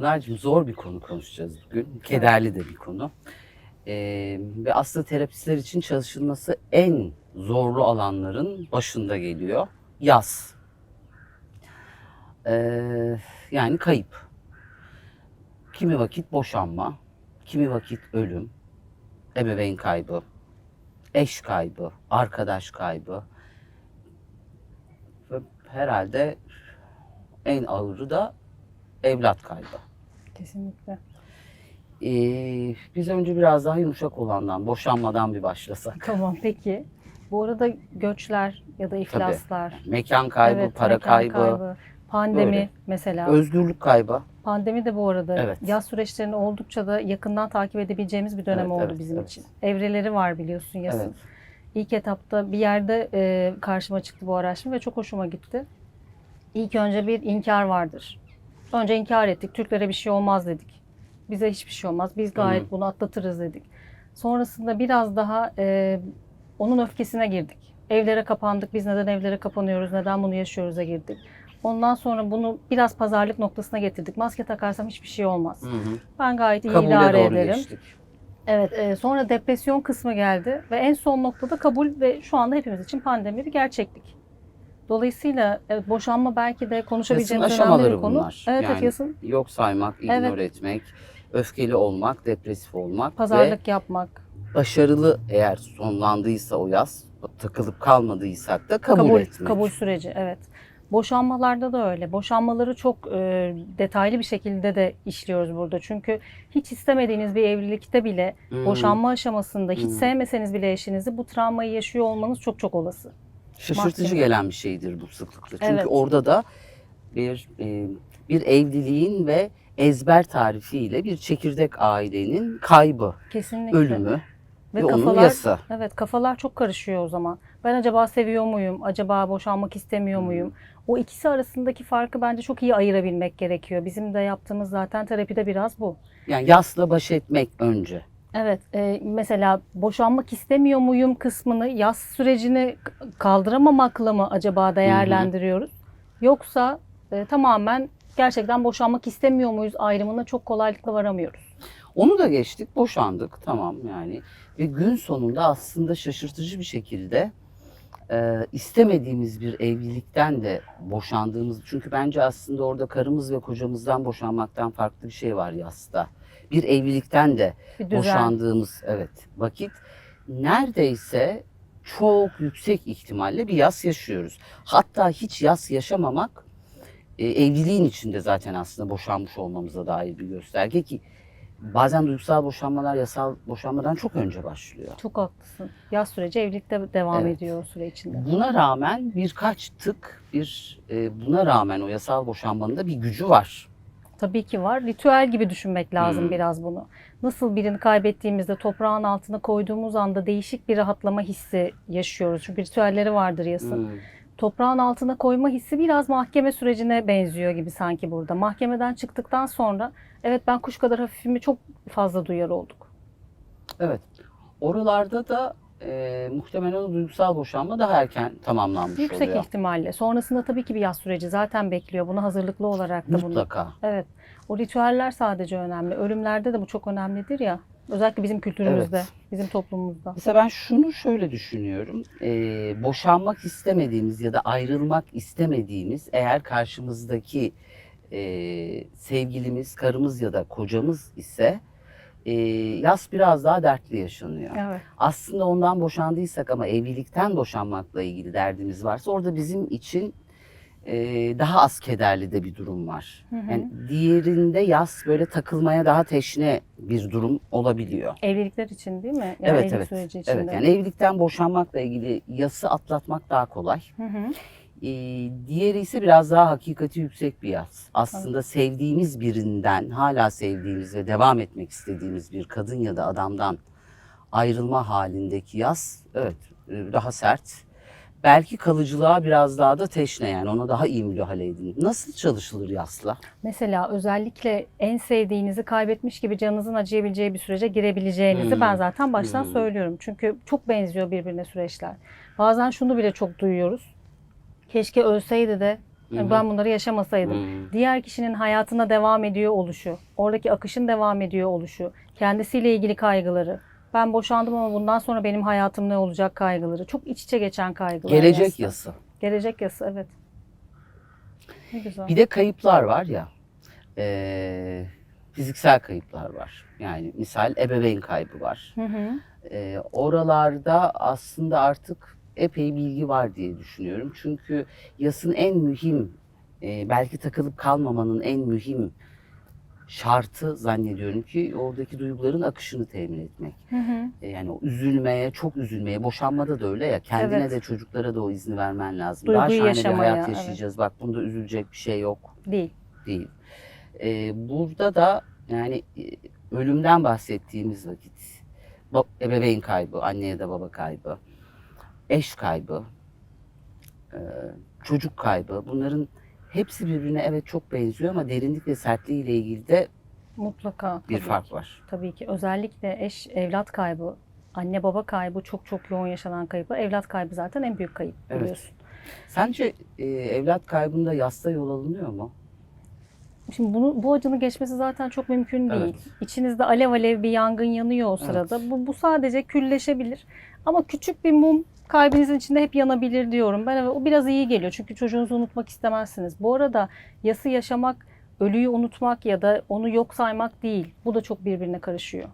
Pınar'cığım zor bir konu konuşacağız bugün. Kederli de bir konu. Ee, ve aslında terapistler için çalışılması en zorlu alanların başında geliyor. Yaz. Ee, yani kayıp. Kimi vakit boşanma, kimi vakit ölüm, ebeveyn kaybı, eş kaybı, arkadaş kaybı. Ve herhalde en ağırı da evlat kaybı. Kesinlikle. Ee, biz önce biraz daha yumuşak olandan, boşanmadan bir başlasak. Tamam peki. Bu arada göçler ya da iflaslar. Mekan kaybı, evet, para mekan kaybı, Pandemi Böyle. mesela. özgürlük kaybı. Pandemi de bu arada Evet. yaz süreçlerini oldukça da yakından takip edebileceğimiz bir dönem Evet, oldu evet, bizim evet. için. Evreleri var biliyorsun yazın. Evet. İlk etapta bir yerde e, karşıma çıktı bu araştırma ve çok hoşuma gitti. İlk önce bir inkar vardır. Önce inkar ettik. Türklere bir şey olmaz dedik. Bize hiçbir şey olmaz. Biz gayet Hı. bunu atlatırız dedik. Sonrasında biraz daha e, onun öfkesine girdik. Evlere kapandık. Biz neden evlere kapanıyoruz? Neden bunu yaşıyoruz'a girdik. Ondan sonra bunu biraz pazarlık noktasına getirdik. Maske takarsam hiçbir şey olmaz. Hı hı. Ben gayet iyi Kabule idare doğru ederim. geçtik. Evet, e, sonra depresyon kısmı geldi ve en son noktada kabul ve şu anda hepimiz için pandemi bir gerçeklik. Dolayısıyla e, boşanma belki de Yasın konuşabileceğimiz önemli aşamaları bir konu. bunlar. Evet, evet yasın Yok saymak, Evet. ignore etmek, öfkeli olmak, depresif olmak ve pazarlık yapmak. başarılı eğer sonlandıysa o yaz, takılıp kalmadıysak da kabul, kabul, etmek. kabul süreci evet. Boşanmalarda da öyle. Boşanmaları çok e, detaylı bir şekilde de işliyoruz burada. Çünkü hiç istemediğiniz bir evlilikte bile Hmm. boşanma aşamasında hiç Hmm. sevmeseniz bile eşinizi bu travmayı yaşıyor olmanız çok çok olası. Şaşırtıcı Mahkeme. gelen bir şeydir bu sıklıkla. Çünkü Evet. orada da bir e, bir evliliğin ve ezber tarifiyle bir çekirdek ailenin kaybı, Kesinlikle. ölümü ve, Ve onun kafalar yası. Evet kafalar çok karışıyor o zaman. Ben acaba seviyor muyum? Acaba boşanmak istemiyor muyum? O ikisi arasındaki farkı bence çok iyi ayırabilmek gerekiyor. Bizim de yaptığımız zaten terapide biraz bu. Yani yasla baş etmek önce. Evet e, mesela boşanmak istemiyor muyum kısmını yaz sürecini kaldıramamakla mı acaba değerlendiriyoruz? Yoksa e, tamamen gerçekten boşanmak istemiyor muyuz ayrımına çok kolaylıkla varamıyoruz. Onu da geçtik, boşandık tamam yani. Ve gün sonunda aslında şaşırtıcı bir şekilde e, istemediğimiz bir evlilikten de boşandığımız çünkü bence aslında orada karımız ve kocamızdan boşanmaktan farklı bir şey var yasta. Bir evlilikten de Bir boşandığımız evet vakit neredeyse çok yüksek ihtimalle bir yas yaşıyoruz. Hatta hiç yas yaşamamak e, evliliğin içinde zaten aslında boşanmış olmamıza dair bir gösterge ki bazen duygusal boşanmalar yasal boşanmadan çok önce başlıyor. Çok haklısın. Yaz süreci evlilikte devam Evet. ediyor o süre içinde. Buna rağmen birkaç tık bir e, buna rağmen o yasal boşanmanın da bir gücü var. Tabii ki var. Ritüel gibi düşünmek lazım Hmm. biraz bunu. Nasıl birini kaybettiğimizde toprağın altına koyduğumuz anda değişik bir rahatlama hissi yaşıyoruz. Çünkü ritüelleri vardır yasın. Hmm. Toprağın altına koyma hissi biraz mahkeme sürecine benziyor gibi sanki burada. Mahkemeden çıktıktan sonra evet ben kuş kadar hafifimi çok fazla duyar olduk. Evet. Oralarda da e, muhtemelen o duygusal boşanma daha erken tamamlanmış Yüksek oluyor. ihtimalle. Sonrasında tabii ki bir yaz süreci zaten bekliyor. Buna hazırlıklı olarak da bunu. Mutlaka. Evet. O ritüeller sadece önemli. Ölümlerde de bu çok önemlidir ya. Özellikle bizim kültürümüzde, Evet. bizim toplumumuzda. Mesela ben şunu şöyle düşünüyorum. Ee, boşanmak istemediğimiz ya da ayrılmak istemediğimiz eğer karşımızdaki e, sevgilimiz, karımız ya da kocamız ise e, yas biraz daha dertli yaşanıyor. Evet. Aslında ondan boşandıysak ama evlilikten boşanmakla ilgili derdimiz varsa orada bizim için e, daha az kederli de bir durum var. Hı hı. Yani diğerinde yas böyle takılmaya daha teşne bir durum olabiliyor. Evlilikler için değil mi? Yani Evet evet. süreci. Evet yani evlilikten boşanmakla ilgili yası atlatmak daha kolay. Hı hı. Ee, diğeri ise biraz daha hakikati yüksek bir yas. Aslında sevdiğimiz birinden, hala sevdiğimiz ve devam etmek istediğimiz bir kadın ya da adamdan ayrılma halindeki yas evet e, daha sert. Belki kalıcılığa biraz daha da teşne yani ona daha iyi müdahale edin. Nasıl çalışılır yasla? Mesela özellikle en sevdiğinizi kaybetmiş gibi canınızın acıyabileceği bir sürece girebileceğinizi Hmm. ben zaten baştan Hmm. söylüyorum. Çünkü çok benziyor birbirine süreçler. Bazen şunu bile çok duyuyoruz. Keşke ölseydi de Yani ben bunları yaşamasaydım. Hmm. Diğer kişinin hayatına devam ediyor oluşu, oradaki akışın devam ediyor oluşu, kendisiyle ilgili kaygıları. Ben boşandım ama bundan sonra benim hayatım ne olacak kaygıları. Çok iç içe geçen kaygılar. Gelecek aslında. yası. Gelecek yası evet. Ne güzel. Bir de kayıplar var ya. eee, fiziksel kayıplar var. Yani misal ebeveyn kaybı var. Hı hı. Eee, oralarda aslında artık epey bilgi var diye düşünüyorum. Çünkü yasın en mühim, eee, belki takılıp kalmamanın en mühim şartı zannediyorum ki oradaki duyguların akışını temin etmek. Hı hı. E, Yani o üzülmeye, çok üzülmeye, boşanmada da öyle ya. Kendine Evet. de çocuklara da o izni vermen lazım. Duyguyu Daha şahane yaşamaya, bir hayat evet. yaşayacağız. Bak bunda üzülecek bir şey yok Değil. değil. E, burada da yani e, ölümden bahsettiğimiz vakit ebeveyn kaybı, anne ya da baba kaybı, eş kaybı, e, çocuk kaybı bunların hepsi birbirine evet çok benziyor ama derinlik ve sertliği ile ilgili de Mutlaka. bir fark ki. var. Tabii ki. Özellikle eş evlat kaybı, anne baba kaybı çok çok yoğun yaşanan kayıplar. Evlat kaybı zaten en büyük kayıp Evet. biliyorsun. Sence e, evlat kaybında yasta yol alınıyor mu? Şimdi bunu bu acının geçmesi zaten çok mümkün değil. Evet. İçinizde alev alev bir yangın yanıyor o sırada. Bu, bu sadece külleşebilir. Ama küçük bir mum kalbinizin içinde hep yanabilir diyorum. Ben o biraz iyi geliyor. Çünkü çocuğunuzu unutmak istemezsiniz. Bu arada yası yaşamak, ölüyü unutmak ya da onu yok saymak değil. Bu da çok birbirine karışıyor.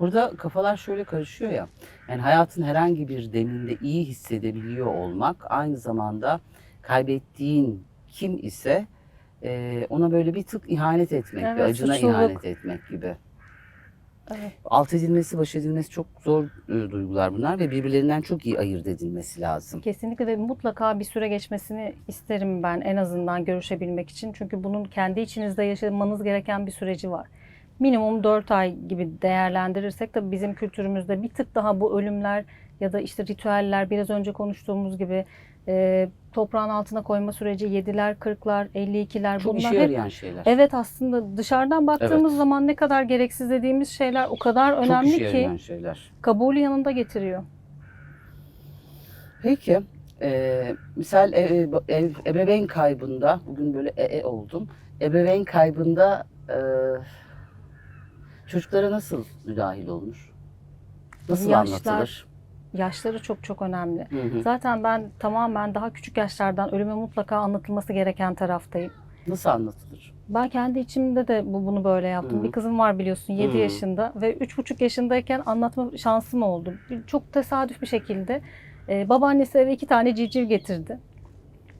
Burada kafalar şöyle karışıyor ya. Yani hayatın herhangi bir deminde iyi hissedebiliyor olmak aynı zamanda kaybettiğin kim ise ona böyle bir tık ihanet etmek, Evet, acına suçluluk. ihanet etmek gibi. Evet. Alt edilmesi, baş edilmesi çok zor e, duygular bunlar ve birbirlerinden çok iyi ayırt edilmesi lazım. Kesinlikle ve mutlaka bir süre geçmesini isterim ben en azından görüşebilmek için. Çünkü bunun kendi içinizde yaşamanız gereken bir süreci var. Minimum 4 ay gibi değerlendirirsek de bizim kültürümüzde bir tık daha bu ölümler ya da işte ritüeller biraz önce konuştuğumuz gibi e, toprağın altına koyma süreci 7'ler, 40'lar, 52'ler Çok işe bunlar hep yarayan şeyler. Evet aslında dışarıdan baktığımız zaman ne kadar gereksiz dediğimiz şeyler o kadar çok önemli işe ki şeyler. kabulü yanında getiriyor. Peki. E, misal ev, ev, ebeveyn kaybında, bugün böyle e, e oldum. Ebeveyn kaybında e, çocuklara nasıl müdahil olunur? Nasıl Yaşlar- anlatılır? Yaşları çok çok önemli. Hı hı. Zaten ben tamamen daha küçük yaşlardan ölüme mutlaka anlatılması gereken taraftayım. Nasıl anlatılır? Ben kendi içimde de bu bunu böyle yaptım. Hı. Bir kızım var biliyorsun 7 Hı. yaşında ve 3,5 yaşındayken anlatma şansım oldu. Çok tesadüf bir şekilde e, babaannesi eve iki tane civciv getirdi.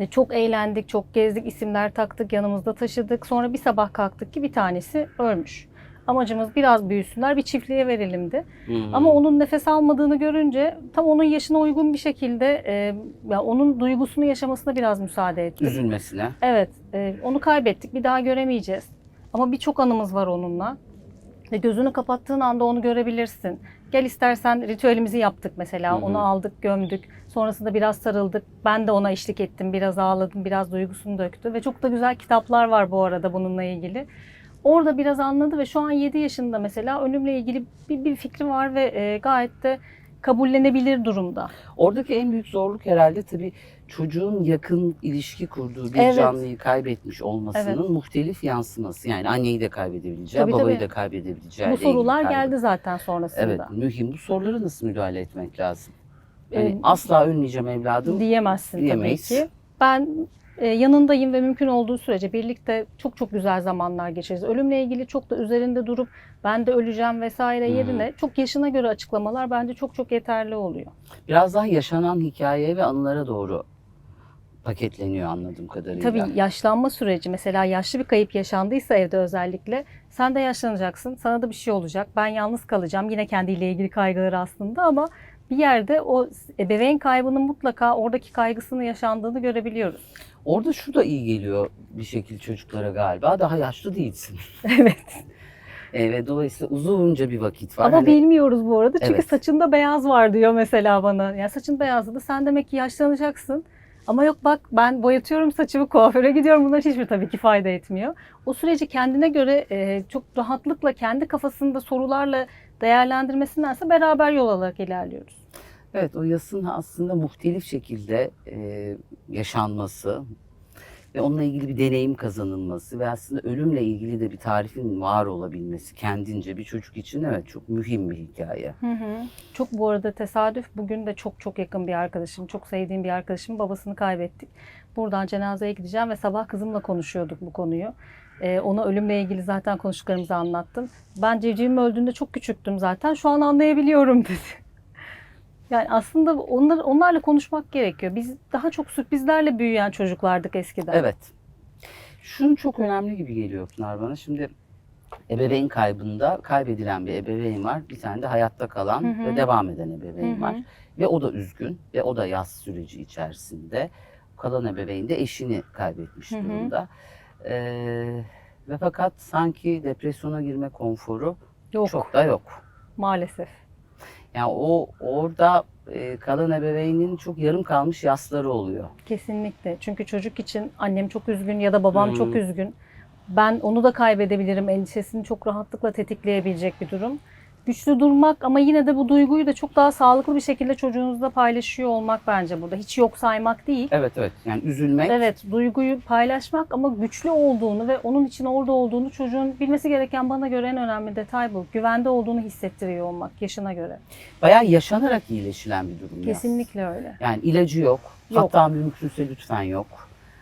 Ve çok eğlendik, çok gezdik, isimler taktık, yanımızda taşıdık. Sonra bir sabah kalktık ki bir tanesi ölmüş. Amacımız biraz büyüsünler, bir çiftliğe verelimdi. Hı. Ama onun nefes almadığını görünce tam onun yaşına uygun bir şekilde e, ya onun duygusunu yaşamasına biraz müsaade ettim. üzülmesine. Evet, e, onu kaybettik. Bir daha göremeyeceğiz. Ama birçok anımız var onunla. Ve gözünü kapattığın anda onu görebilirsin. Gel istersen ritüelimizi yaptık mesela. Hı hı. Onu aldık, gömdük. Sonrasında biraz sarıldık. Ben de ona eşlik ettim. Biraz ağladım, biraz duygusunu döktü. Ve çok da güzel kitaplar var bu arada bununla ilgili. Orada biraz anladı ve şu an 7 yaşında mesela ölümle ilgili bir, bir fikri var ve e, gayet de kabullenebilir durumda. Oradaki en büyük zorluk herhalde tabii çocuğun yakın ilişki kurduğu bir Evet. canlıyı kaybetmiş olmasının Evet. muhtelif yansıması. Yani anneyi de kaybedebileceği, Tabii, babayı tabii. da kaybedebileceği. Bu sorular geldi zaten sonrasında. Evet, mühim. Bu sorulara nasıl müdahale etmek lazım? Ee, Yani asla ölmeyeceğim evladım. diyemezsin diyemeyiz. tabii ki. Ben yanındayım ve mümkün olduğu sürece birlikte çok çok güzel zamanlar geçiririz. Ölümle ilgili çok da üzerinde durup ben de öleceğim vesaire yerine çok yaşına göre açıklamalar bence çok çok yeterli oluyor. Biraz daha yaşanan hikayeye ve anılara doğru paketleniyor anladığım kadarıyla. Tabii yaşlanma süreci mesela yaşlı bir kayıp yaşandıysa evde özellikle sen de yaşlanacaksın. Sana da bir şey olacak. Ben yalnız kalacağım. Yine kendiyle ilgili kaygıları aslında ama bir yerde o ebeveyn kaybının mutlaka oradaki kaygısını yaşandığını görebiliyoruz. Orada şu da iyi geliyor bir şekilde çocuklara galiba. Daha yaşlı değilsin. evet. E, ve dolayısıyla uzunca bir vakit var. Ama Hani- bilmiyoruz bu arada çünkü Evet. saçında beyaz var diyor mesela bana. Ya saçın beyazladı sen demek ki yaşlanacaksın. Ama yok bak ben boyatıyorum saçımı kuaföre gidiyorum bunlar hiçbir tabii ki fayda etmiyor. O süreci kendine göre e, çok rahatlıkla kendi kafasında sorularla değerlendirmesindense beraber yol alarak ilerliyoruz. Evet o yasın aslında muhtelif şekilde e, yaşanması ve onunla ilgili bir deneyim kazanılması ve aslında ölümle ilgili de bir tarifin var olabilmesi kendince bir çocuk için evet çok mühim bir hikaye. Hı hı. Çok bu arada tesadüf bugün de çok çok yakın bir arkadaşım, çok sevdiğim bir arkadaşım babasını kaybettik. Buradan cenazeye gideceğim ve sabah kızımla konuşuyorduk bu konuyu. Ee, ona ölümle ilgili zaten konuştuklarımızı anlattım. Ben civcivim öldüğünde çok küçüktüm zaten. Şu an anlayabiliyorum dedi. Yani aslında onlar, onlarla konuşmak gerekiyor. Biz daha çok sürprizlerle büyüyen çocuklardık eskiden. Evet. Şunun çok önemli gibi geliyor Pınar bana. Şimdi ebeveyn kaybında kaybedilen bir ebeveyn var. Bir tane de hayatta kalan Hı hı. ve devam eden ebeveyn Hı hı. var. Ve o da üzgün ve o da yaz süreci içerisinde. Kalan ebeveyn de eşini kaybetmiş Hı hı. durumda. Ee, ve fakat sanki depresyona girme konforu Yok çok da yok. maalesef. Yani o orada e, kalan ebeveynin çok yarım kalmış yasları oluyor. Kesinlikle. Çünkü çocuk için annem çok üzgün ya da babam Hmm. çok üzgün. Ben onu da kaybedebilirim endişesini çok rahatlıkla tetikleyebilecek bir durum. Güçlü durmak ama yine de bu duyguyu da çok daha sağlıklı bir şekilde çocuğunuzla paylaşıyor olmak bence burada. Hiç yok saymak değil. Evet evet yani üzülmek Evet, duyguyu paylaşmak ama güçlü olduğunu ve onun için orada olduğunu çocuğun bilmesi gereken bana göre en önemli detay bu. Güvende olduğunu hissettiriyor olmak yaşına göre. bayağı yaşanarak iyileşilen bir durum. Kesinlikle öyle. Yani ilacı yok. Yok. Hatta mümkünse lütfen yok.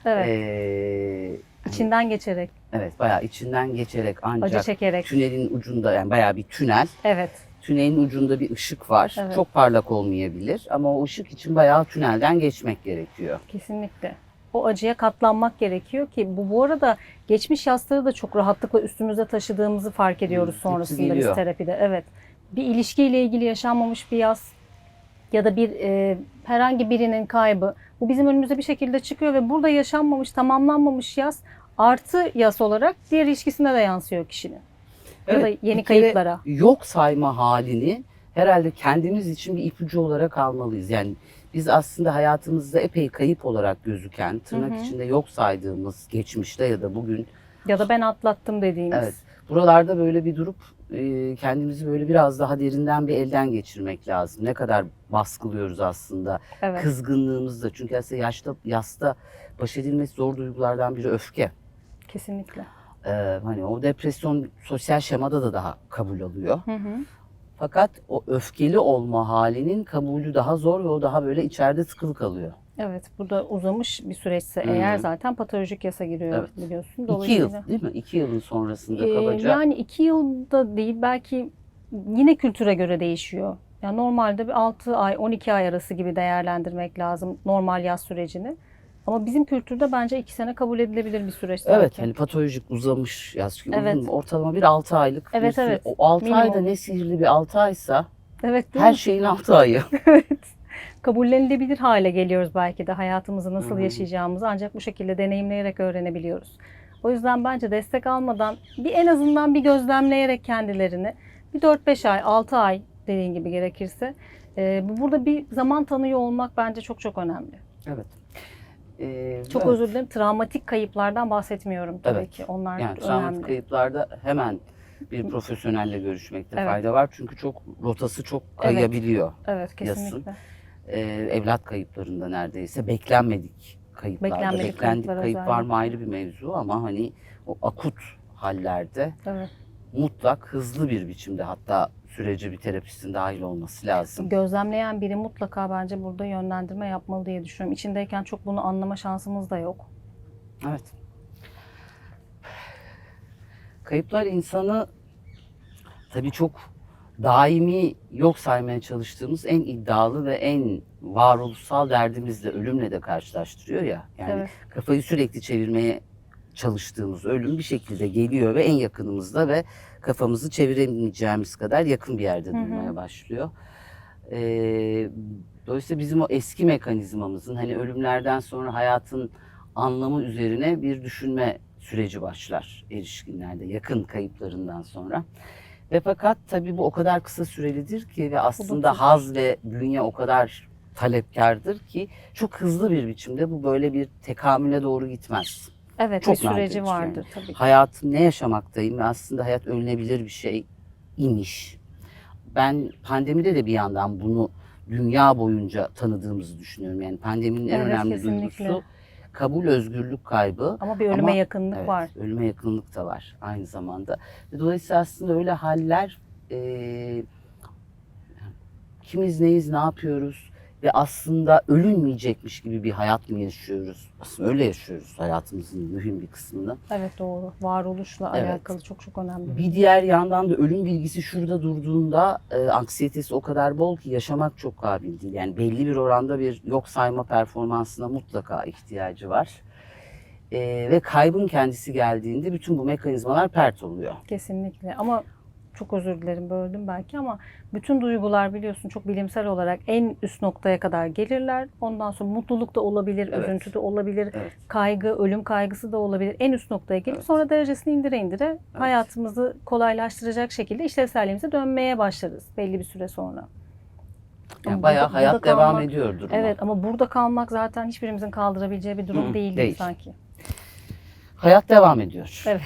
Evet, Ee, içinden geçerek, evet bayağı içinden geçerek acı ancak çekerek. tünelin ucunda yani bayağı bir tünel. Evet, Tünelin ucunda bir ışık var. Evet. Çok parlak olmayabilir ama o ışık için bayağı tünelden geçmek gerekiyor. kesinlikle. O acıya katlanmak gerekiyor ki bu bu arada geçmiş yasları da çok rahatlıkla üstümüzde taşıdığımızı fark ediyoruz sonrasında biz terapide. Evet. Bir ilişkiyle ilgili yaşanmamış bir yas ya da bir e, herhangi birinin kaybı bu bizim önümüze bir şekilde çıkıyor ve burada yaşanmamış, tamamlanmamış yas artı yas olarak diğer ilişkisine de yansıyor kişinin. ya da Evet, yeni kayıplara. Yok sayma halini herhalde kendimiz için bir ipucu olarak almalıyız. Yani biz aslında hayatımızda epey kayıp olarak gözüken, tırnak Hı hı. içinde yok saydığımız geçmişte ya da bugün Ya da ben atlattım dediğimiz. Evet. Buralarda böyle bir durup e, kendimizi böyle biraz daha derinden bir elden geçirmek lazım. Ne kadar baskılıyoruz aslında. Evet. Kızgınlığımızda. Çünkü aslında yaşta, yasta baş edilmesi zor duygulardan biri öfke. Kesinlikle. Ee, hani o depresyon sosyal şemada da daha kabul alıyor. Hı hı. Fakat o öfkeli olma halinin kabulü daha zor ve o daha böyle içeride tıkılı kalıyor. Evet, bu da uzamış bir süreçse hı. eğer zaten patolojik yasa giriyor Evet. biliyorsun. İki yıl değil mi? İki yılın sonrasında Ee, kabaca. yani iki yılda değil belki yine kültüre göre değişiyor. Yani normalde bir 6 ay 12 ay arası gibi değerlendirmek lazım normal yaz sürecini. Ama bizim kültürde bence iki sene kabul edilebilir bir süreç. Evet hani patolojik uzamış yaz çünkü Evet. uzun, ortalama bir 6 aylık bir Evet, süre. evet. O 6 ayda Minimum. ne sihirli bir 6 aysa evet her mi? şeyin 6 ayı. Kabullenilebilir hale geliyoruz belki de hayatımızı nasıl Hı hı. yaşayacağımızı ancak bu şekilde deneyimleyerek öğrenebiliyoruz. O yüzden bence destek almadan bir en azından bir gözlemleyerek kendilerini bir 4-5 ay, 6 ay dediğin gibi gerekirse bu- burada bir zaman tanıyor olmak bence çok çok önemli. evet. Ee, Çok evet. özür dilerim. Travmatik kayıplardan bahsetmiyorum tabii Evet. ki. Onlar Yani önemli. travmatik kayıplarda hemen bir profesyonelle görüşmekte Evet. fayda var. Çünkü çok rotası çok kayabiliyor. Evet, Yasın. kesinlikle. Ee, evlat kayıplarında neredeyse beklenmedik kayıplarda. Beklenmedik Beklendik kayıp var özellikle. mı ayrı bir mevzu ama hani o akut hallerde Evet. mutlak hızlı bir biçimde hatta sürece bir terapistin dahil olması lazım. Gözlemleyen biri mutlaka bence burada yönlendirme yapmalı diye düşünüyorum. İçindeyken çok bunu anlama şansımız da yok. Evet. Kayıplar insanı tabii çok daimi yok saymaya çalıştığımız en iddialı ve en varoluşsal derdimizle ölümle de karşılaştırıyor ya. Yani Evet. kafayı sürekli çevirmeye çalıştığımız ölüm bir şekilde geliyor ve en yakınımızda ve kafamızı çeviremeyeceğimiz kadar yakın bir yerde durmaya başlıyor. Ee, dolayısıyla bizim o eski mekanizmamızın hani ölümlerden sonra hayatın anlamı üzerine bir düşünme süreci başlar erişkinlerde yakın kayıplarından sonra. Ve fakat tabii bu o kadar kısa sürelidir ki ve aslında haz ve bünye o kadar talepkardır ki çok hızlı bir biçimde bu böyle bir tekamüle doğru gitmez. Evet, Çok bir süreci nadir yani. vardır tabii ki. Hayatım ne yaşamaktayım aslında hayat ölünebilir bir şey imiş. Ben pandemide de bir yandan bunu dünya boyunca tanıdığımızı düşünüyorum. Yani pandeminin en Evet, önemli kesinlikle. duygusu kabul özgürlük kaybı. Ama bir ölüme Ama- yakınlık Evet, var. ölüme yakınlık da var aynı zamanda. Dolayısıyla aslında öyle haller e, kimiz neyiz, ne yapıyoruz ve aslında ölünmeyecekmiş gibi bir hayat mı yaşıyoruz? Aslında öyle yaşıyoruz hayatımızın mühim bir kısmını. Evet doğru. Varoluşla Evet. alakalı çok çok önemli. Bir diğer yandan da ölüm bilgisi şurada durduğunda e, anksiyetesi o kadar bol ki yaşamak çok kabil değil. Yani belli bir oranda bir yok sayma performansına mutlaka ihtiyacı var. E, ve kaybın kendisi geldiğinde bütün bu mekanizmalar pert oluyor. Kesinlikle ama çok özür dilerim böldüm belki ama bütün duygular biliyorsun çok bilimsel olarak en üst noktaya kadar gelirler. Ondan sonra mutluluk da olabilir, Evet. üzüntü de olabilir, Evet. kaygı, ölüm kaygısı da olabilir. En üst noktaya gelip Evet. sonra derecesini indire indire hayatımızı kolaylaştıracak şekilde işlevselliğimize dönmeye başlarız belli bir süre sonra. Yani bayağı burada- hayat burada devam kalmak- ediyor duruma. Evet ama burada kalmak zaten hiçbirimizin kaldırabileceği bir durum Hı, değil, değil. sanki. Hayat devam ediyor. Evet.